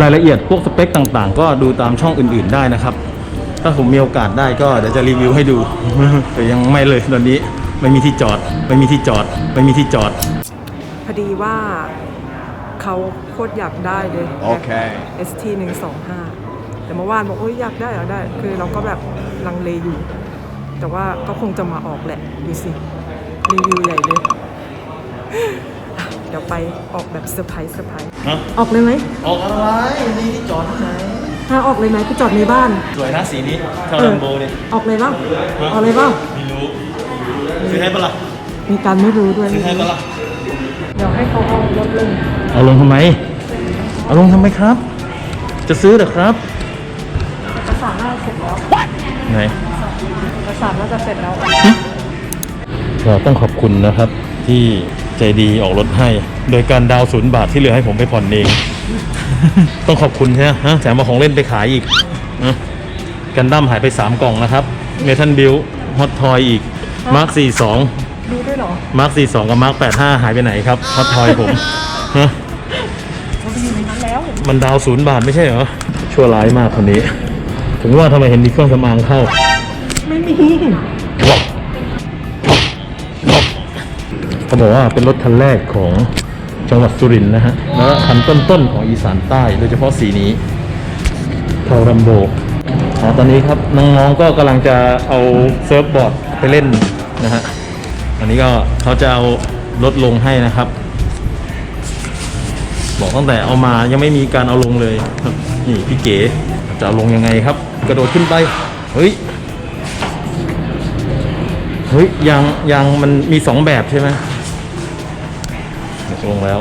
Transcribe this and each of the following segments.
รายละเอียดพวกสเปคต่างๆ ก็ดูตามช่องอื่นๆได้นะครับ ถ้าผมมีโอกาสได้ก็เดี๋ยวจะรีวิวให้ดู แต่ยังไม่เลยตอนนี้ไม่มีที่จอด ไม่มีที่จอด ไม่มีที่จอด พอดีว่าเขาโคตรอยากได้เลยโอเค ST 1 2 5แต่เมื่อวานบอกโอ้ยอยากได้อยากได้ คือเราก็แบบลังเลอยู่ แต่ว่าก็คงจะมาออกแหละ ดูสิ รีวิวใหญ่เลย เดี๋ยวไปออกแบบเซอร์ไพรส์เซอร์ไพรส์ฮะออกเลยไหมออกอะไรนี่ที่จอดที่ไหนถ้าออกเลยไหมไปจอดในบ้าน สวยนะสีนี้เท่าเอลัอมโบเนี่ยออกเลยเปล่าออกเลยเปล่าไม่รู้ซื้อให้ปะล่ะมีการไม่รู้ด้วยซื้อให้ปะล่ะเดี๋ยวให้เขาเอารถลงเอาลงทำไมเอาลงทำไมครับ จะซื้อเหรอครับเอกสารน่าจะเสร็จแล้วไหนเอกสารน่าจะเสร็จแล้วก็ต้องขอบคุณนะครับที่ ใจดีออกรถให้ โดยการดาวน์ศูนย์บาทที่เหลือให้ผมไปผ่อนเอง ต้องขอบคุณใช่ไหมฮะแถมมาของเล่นไปขายอีกนะกันดั้มหายไป 3 กล่องนะครับ เมทัลบิลฮอตทอยอีก มาร์ค42ดูด้วยเหรอ มาร์ค42กับมาร์ค85หายไปไหนครับฮอตทอยผมฮะมันไปอยู่ในนั้นแล้ว มันดาวศูนย์บาทไม่ใช่เหรอ ชั่วร้ายมากคนนี้ ถึงว่าทำไมเห็นมีเครื่องสำอางเข้า ไม่มี เขาบอกว่าเป็นรถคันแรกของจังหวัดสุรินทร์นะฮะแล้วก็คันต้นๆของอีสานใต้โดยเฉพาะสีนี้เทารัมโบอ๋อตอนนี้ครับน้องๆก็กำลังจะเอาเซิร์ฟบอร์ดไปเล่นนะฮะอันนี้ก็เขาจะเอารถลงให้นะครับ บอกตั้งแต่เอามายังไม่มีการเอาลงเลยครับนี่พี่เก๋จะเอาลงยังไงครับ กระโดดขึ้นไปเฮ้ยเฮ้ยยางยางมันมีสองแบบใช่ไหม ตกลงแล้ว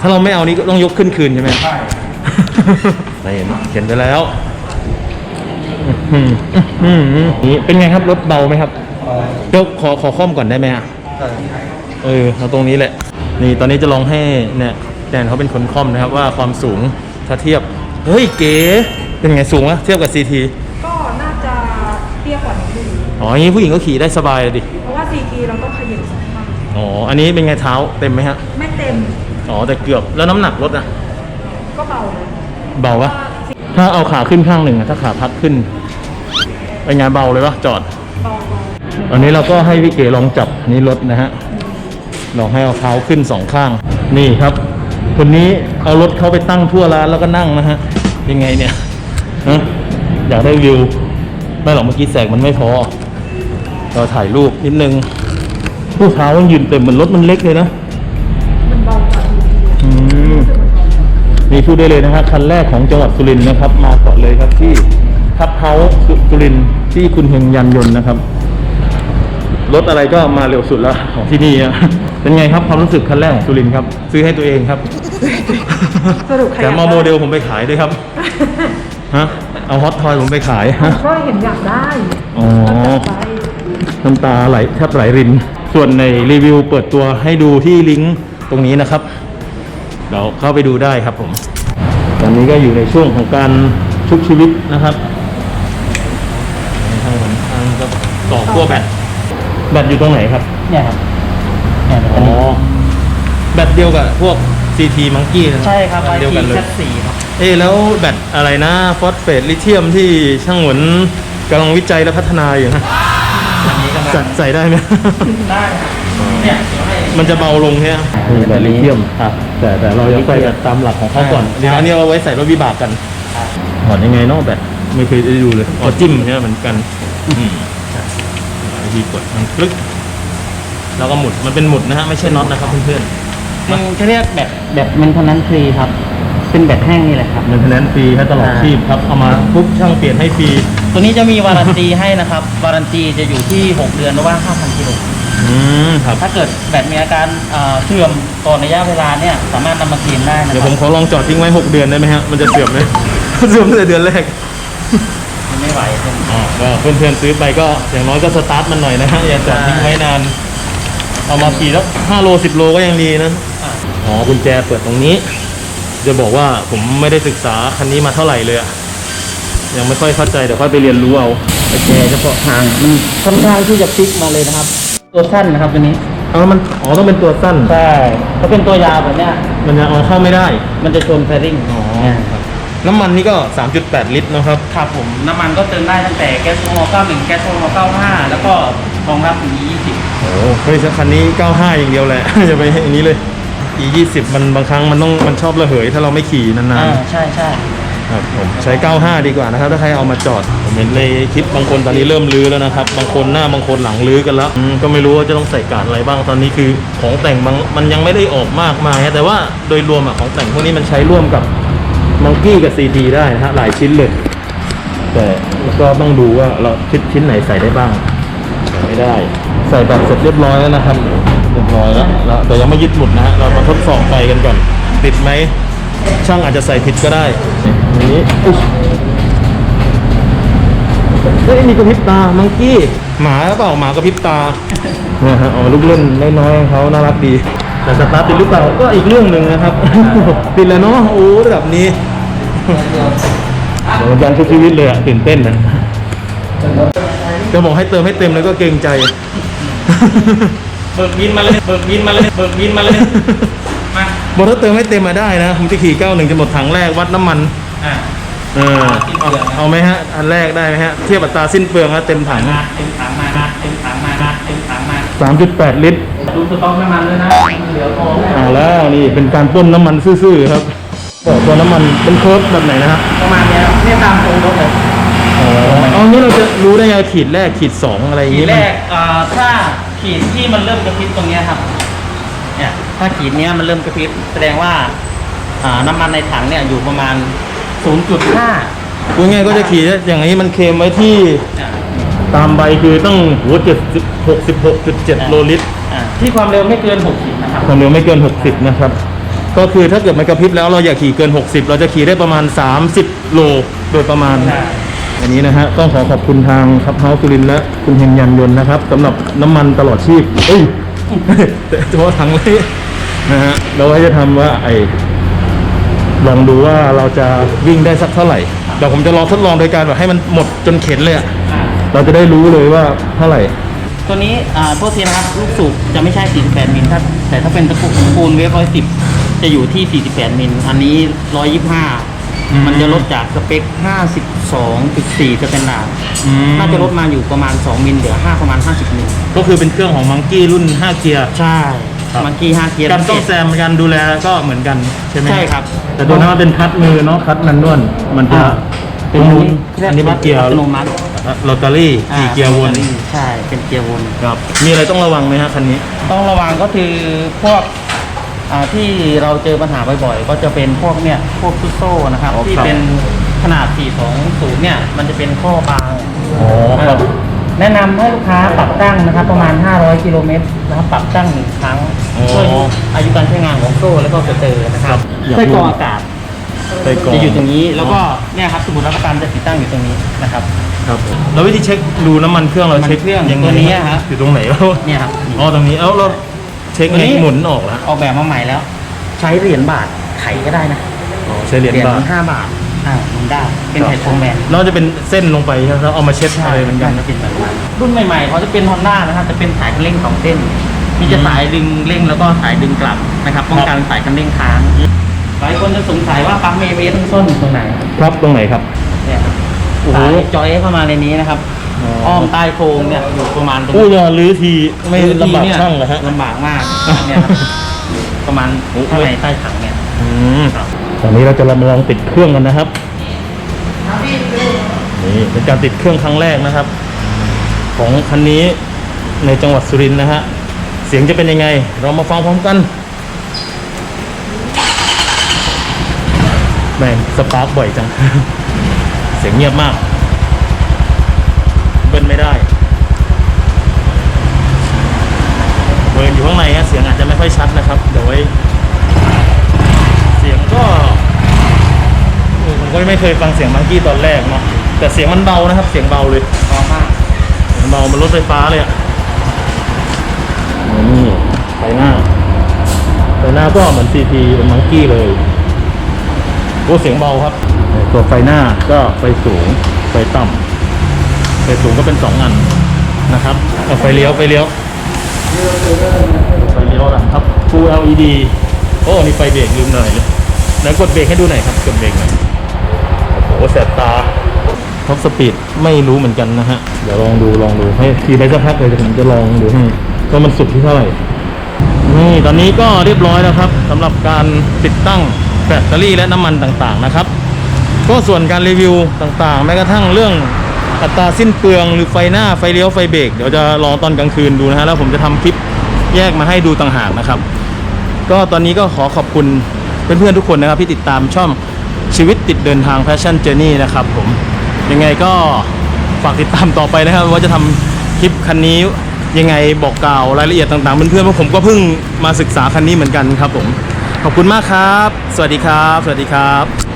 ถ้าเราไม่เอานี้ก็ต้องยกขึ้นคืนใช่ไหมใช่เห็นเห็นไปแล้วอื้อหืออื้อหือนี่เป็นไงครับรถเบาไหมครับเดี๋ยวขอขอข้อมก่อนได้ไหมอะเออเอาตรงนี้แหละ นี่ตอนนี้จะลองให้เนี่ยแดนเขาเป็นคนค่อมนะครับว่าความสูงถ้าเทียบ เฮ้ยเก๋เป็นไงสูงวะเทียบกับ CT ก็น่าจะเตี้ยกว่านี้อยู่อ๋ออย่างนี้ผู้หญิงก็ขี่ได้สบายเลยดิ เพราะว่า CT เราต้องขยับส องข้างอ๋อ อันนี้เป็นไงเท้าเต็มไหมฮะ ไม่เต็ม อ๋อ แต่เกือบแล้วน้ำหนักรถอะ ก็เบาเลยเบาปะถ้าเอาขาขึ้นข้างหนึ่งอะถ้าขาพัดขึ้นเป็นไงเบาเลยปะจอด เบาเบาอันนี้เราก็ให้พี่เก๋ลองจับอันนี่รถนะฮะลองให้เอาเท้าขึ้นสองข้าง นี่ครับ คนนี้เอารถเขาไปตั้งทั่วร้านแล้วก็นั่งนะฮะ ยังไงเนี่ยฮะอยากได้วิว ไม่หรอกเมื่อกี้แสงมันไม่พอเราถ่ายรูปนิดนึง ผู้เท้ามันยืนเต็มเหมือนรถมันเล็กเลยนะมันเบากว่า CT อืมนี่พูดได้เลยนะฮะคันแรกของจังหวัดสุรินทร์นะครับ มาก่อนเลยครับที่ทับเฮาส์สุรินทร์ที่คุณเฮงยันยนต์นะครับรถอะไรก็มาเร็วสุดแล้วของที่นี่อะเป็นไงครับความรู้สึกคันแรกของสุรินทร์ครับ ซื้อให้ตัวเองครับ สรุปใครแต่มาโมเดลผมไปขายด้วยครับฮะเอาฮอตทอยผมไปขายฮะก็เห็นอยากได้อ๋อก็จัดไปน้ำตาไหลแทบไหลริน ส่วนในรีวิวเปิดตัวให้ดูที่ลิงก์ตรงนี้นะครับเดี๋ยวเข้าไปดูได้ครับผม ตอนนี้ก็อยู่ในช่วงของการชุบชีวิตนะครับทางหนทางก็ต่อขั้วแบตแบตอยู่ตรงไหนครับ เนี่ยครับเนี่ยอ๋อแบตเดียวกับพวก CT Monkey นะใช่ครับอันไอเดียวทีกันเลยแคสี่ครับเอ๊ะแล้วแบตอะไรนะฟอสเฟตลิเธียมที่ช่างหวนกำลังวิจัยและพัฒนาอยู่นะ อันนี้กำลังใส่ใส่ได้ไหม ได้ครับเนี่ยเดี๋ยวให้มันจะเบาลงใช่ไหมนี่แบตลิเธียมครับแต่แต่เรายังใส่แบบตามหลักของเขาก่อนอ่าเดี๋ยวอันนี้เอาไว้ใส่รถวิบากกันถอดยังไงเนอกแบตไม่เคยได้ดูเลยอ๋อจิ้มใช่ไหมเหมือนกันอืมวิธีกดมันคลึกแล้วก็หมุดมันเป็นหมุดนะฮะไม่ใช่น็อตนะครับเพื่อนมันจะเรียกแบบแบบมันเท่านั้นฟรีครับ เป็นแบบแห้งนี่แหละครับๆเงินคะแนนฟรีให้ตลอดอ่าชีพครับเอามาปุ๊บช่างเปลี่ยนให้ฟรี ตัวนี้จะมีวารันตีให้นะครับ วารันตีจะอยู่ที่ 6 เดือนหรือว่า 5,000กิโลอืมครับ ถ้าเกิดแบตมีอาการเอ่อเสื่อมก่อนระยะเวลาเนี่ยสามารถนำมาคืนได้นะเดี๋ยวคผรับมขอลองจอดทิ้งไว้ 6 เดือนได้ไหมฮะ มันจะเสื่อมไหม เสื่อมตั้งแต่เดือนแรกมันไม่ไหวเป็นอ๋อก็เพื่อนๆซื้อไปก็อย่างน้อยก็สตาร์ทมันหน่อยนะฮะ อย่าจอดทิ้งไว้นาน เอามาขี่แล้ว5โล 10 โลก็ยังดีนะ อะอ๋อกุญแจเปิดตรงนี้ จะบอกว่าผมไม่ได้ศึกษาคันนี้มาเท่าไหร่เลยอะ ยังไม่ค่อยเข้าใจเดี๋ยวค่อยไปเรียนรู้เอาโอเคเฉพาะทางมันค่อนข้างที่จะพลิกมาเลยนะครับ ตัวสั้นนะครับตัวนี้เอาแล้วมันอ๋อต้องเป็นตัวสั้น ใช่ถ้าเป็นตัวยาวแบบเนี้ยมันจะเอาเข้าไม่ได้ มันจะชนแฟริงอ๋อเนี่ยน้ำมันนี่ก็ 3.8 ลิตรนะครับ ครับผม น้ำมันก็เติมได้ตั้งแต่แก๊สโซฮอล์91 แก๊สโซฮอล์95 แล้วก็รองรับถึง20 โอ้เฮ้ยคันนี้ 95 อย่างเดียวแหละอย่าไปให้อันนี้เลย e 20 มันบางครั้งมันต้องมันชอบระเหย ถ้าเราไม่ขี่นานอ่าใช่ใช่ๆ ครับผมใช้ 95 ดีกว่านะครับ ถ้าใครเอามาจอด ผมเห็นเลยคลิปบางคนตอนนี้เริ่มลื้อแล้วนะครับ บางคนหน้าบางคนหลังลื้อกันแล้วอืมก็ไม่รู้ว่าจะต้องใส่การอะไรบ้าง ตอนนี้คือของแต่งบางมันยังไม่ได้ออกมากมายนะแต่ว่าโดยรวมอะของแต่งพวกนี้มันใช้ร่วมกับมังกี้กับซีดีได้นะฮะหลายชิ้นเลย แต่ก็ต้องดูว่าเราชิ้นชิ้นไหนใส่ได้บ้างใส่ไม่ได้ ใส่แบบเสร็จเรียบร้อยแล้วนะครับ เรียบร้อยแล้วแล้วแต่ยังไม่ยึดหมุดนะฮะ เรามาทดสอบไฟกันก่อน ติดไหม ช่างอาจจะใส่ผิดก็ได้อย่างนี้อุ๊ยเฮ้ยมีกระพริบตา มังกี้ หมาหรือเปล่า หมากระพริบตาเนี่ยฮะเอาลูกเล่นน้อยๆของเขาน่ารักดี แต่สตาร์ทติดหรือเปล่าก็อีกเรื่องหนึ่งนะครับ ติดแล้วเนาะ โอ้ระดับนี้เหมือนกันทุกชีวิตเลยอะตื่นเต้นนะจะบอกให้เติมให้เต็มแล้วก็เกรงใจ เบิกบินมาเลย เบิกบินมาเลย เบิกบินมาเลยมา บอกถ้าเติมให้เต็มมาได้นะผมจะขี่91จะหมดถังแรกวัดน้ำมัน อะ เออ เอาเอาไหมฮะ อันแรกได้ไหมฮะ เทียบอัตราสิ้นเปลืองแล้วเต็มถังมาเต็มถังมามาเต็มถังมามาเต็มถังมา3.8ลิตร ดูสต็อกน้ำมันด้วยนะเหลือพอไหมเอาแล้วนี่เป็นการปล้นน้ำมันซื่อๆครับบอกตัวน้ำมันเป็นเคิร์ฟแบบไหนนะฮะประมาณเนี้ยเนี่ยตามตรงรถเลยอ๋อเอางี้เราจะรู้ได้ไงขีดแรกขีดสองอะไรอย่างขีงี้ดแรกอ่าถ้าขีดที่มันเริ่มกระพริบตรงเนี้ยครับ เนี่ย ถ้าขีดเนี้ยมันเริ่มกระพริบแสดงว่าอ่าน้ำมันในถังเนี่ยอยู่ประมาณ 0.5พูดง่ายๆก็จะขี่อย่างนี้มันเคลมไว้ที่อ่าตามใบคือต้องหัวเจ็ดหกสิบหกจุดเจ็ดโลลิตร อ่าที่ความเร็วไม่เกิน60นะครับ ความเร็วไม่เกิน 60 นะครับ ก็คือถ้าเกิดมันกระพริบแล้วเราอยากขี่เกิน 60 เราจะขี่ได้ประมาณ 30 โลโดยประมาณใช่อันนี้นะฮะต้องขอขอบคุณทางครับเฮาสุรินทร์และคุณเฮงยันยนต์นะครับสำหรับน้ำมันตลอดชีพเอ้ย แต่เฉพาะถังเลย นะฮะเราก็จะทำว่าไอลองดูว่าเราจะวิ่งได้สักเท่าไหร่เดี๋ยวผมจะลองทดลองโดยการแบบให้มันหมดจนเข็นเลยอะอ่าเราจะได้รู้เลยว่าเท่าไหร่ ตัวนี้อ่าโทษทีนะครับลูกสูบจะไม่ใช่ 48 มิลถ้าแต่ถ้าเป็นตะกุปูนเวฟ110จะอยู่ที่ 48 มิลอันนี้อืม125 มันจะลดจากสเปค 52.4สแตนดาร์ดอืมน่าจะลดมาอยู่ประมาณ 2 มิลเหลือ 5 ประมาณ 50 มิลก็คือเป็นเครื่องของมังกี้รุ่น 5 เกียร์ ใช่ ครับมังกี้5เกียร์การซ่อมแซมการดูแลก็เหมือนกันใช่ไหมใช่ครับแต่ตัวนั้นมันเป็นคัดมือเนาะคัดมันนวลมันจะอ่าเป็นนูนอันนี้เป็นเกียร์อัตโนมัติโรตารี่กี่เกียร์วนใช่เป็นเกียร์วนครับมีอะไรต้องระวังไหมฮะคันนี้ ต้องระวังก็คือพวกอ่าที่เราเจอปัญหาบ่อยๆ ก็จะเป็นพวกเนี่ยพวกชุดโซ่นะครับอ๋อที่ครับเป็นขนาด 420 เนี่ย มันจะเป็นข้อบางอ๋อครับ แนะนำให้ลูกค้าปรับตั้งนะครับประมาณ 500 กิโลเมตรนะครับปรับตั้งหนึ่งครั้งอ๋อ เพื่ออายุการใช้งานของโซ่แล้วก็สเตอร์นะครับอยากรู้ไส้กรองอากาศใส่กรองจะอยู่ตรงนี้แล้วก็เนี่ยครับสมุดรับประกันจะติดตั้งอยู่ตรงนี้นะครับ ครับผมแล้ววิธีเช็คดูน้ำมันเครื่องเราเช็คน้ำมันเครื่องยังไงตัวนี้ฮะ อยู่ตรงไหนวะเนี่ยครับนี่อ๋อตรงนี้เอ้าเราเช็คตัวนี้ไงหมุนออกแล้วออกแบบมาใหม่แล้ว ใช้เหรียญบาทไขก็ได้นะอ๋อใช้เหรียญบาทห้าบาท อ่ามันได้ เป็นไข่โฟมแมนนอกจะเป็นเส้นลงไปใช่ไหมแล้วเอามาเช็ดอะไรเหมือนกันจะเป็นแบบนั้นรุ่นใหม่ๆเขาจะเป็นฮอนด้านะครับจะเป็นสายคันเร่งสองเส้น มีจะสายดึงเร่งแล้วก็สายดึงกลับนะครับป้องกันสายคันเร่งค้างหลายคนจะสงสัยว่าปั๊มเมเวสต้องซ่อนอยู่ตรงไหนครับตรงไหนครับเนี่ยครับโอ้โหสายจอยเข้ามาในนี้นะครับอ๋ออ้อ้อมใต้โครงเนี่ยอยู่ประมาณตรงอู้นี้ยลื้อทีไม่พื้นลำบากที่เนี่ยช่างเหรอฮะลำบากมากเนี่ยครับประมาณโอ้โหข้างในใต้ถังเนี่ยอืม ตอนนี้เราจะมาลองติดเครื่องกันนะครับนี่เป็นการติดเครื่องครั้งแรกนะครับ ของคันนี้ในจังหวัดสุรินทร์นะฮะเสียงจะเป็นยังไง เรามาฟังพร้อมกันแม่งสปาร์กบ่อยจัง เสียงเงียบมาก เบิ้ลไม่ได้เบิร์นอยู่ข้างในฮะเสียงอาจจะไม่ค่อยชัดนะครับ เดี๋ยวไว้ เสียงก็ ไม่เคยฟังเสียงมังกี้ตอนแรกเนาะแต่เสียงมันเบานะครับ เสียงเบาเลยพร้อมากเบามันรถไฟฟ้าเลยอะนี่ไฟหน้าไฟหน้าก็เหมือนซีทีเป็นมังกี้เลยโอ้เสียงเบาครับ ตัวไฟหน้าก็ไฟสูงไฟต่ำไฟสูงก็เป็นสองอันนะครับเอาไฟเลี้ยวไฟเลี้ยวล้อหลังครับ Full LED โอ้นี่ไฟเบรกลืมหน่อยเลยไหนกดเบรกให้ดูหน่อยครับกดเบรกหน่อย โอ้แสบตาท็อปสปีดไม่รู้เหมือนกันนะฮะ เดี๋ยวลองดูลองดูให้ขี่ไปสักพักเลยเดี๋ยวผมจะลองดูให้ว่ามันสุดที่เท่าไหร่ นี่ตอนนี้ก็เรียบร้อยแล้วครับสำหรับการติดตั้งแบตเตอรี่และน้ำมันต่างๆนะครับ ก็ส่วนการรีวิวต่างๆ แม้กระทั่งเรื่องอัตราสิ้นเปลืองหรือไฟหน้าไฟเลี้ยวไฟเบรกเดี๋ยวจะลองตอนกลางคืนดูนะฮะแล้วผมจะทำคลิปแยกมาให้ดูต่างหากนะครับ ก็ตอนนี้ก็ขอขอบคุณเพื่อนๆทุกคนนะครับที่ติดตามช่อง ชีวิตติดเดินทางแฟชั่นเจอร์นี่นะครับผมยังไงก็ฝากติดตามต่อไปนะครับ ว่าจะทำคลิปคันนี้ยังไงบอกกล่าวรายละเอียดต่างๆเพื่อนๆเพราะผมก็เพิ่งมาศึกษาคันนี้เหมือนกันครับผมขอบคุณมากครับ สวัสดีครับ สวัสดีครับ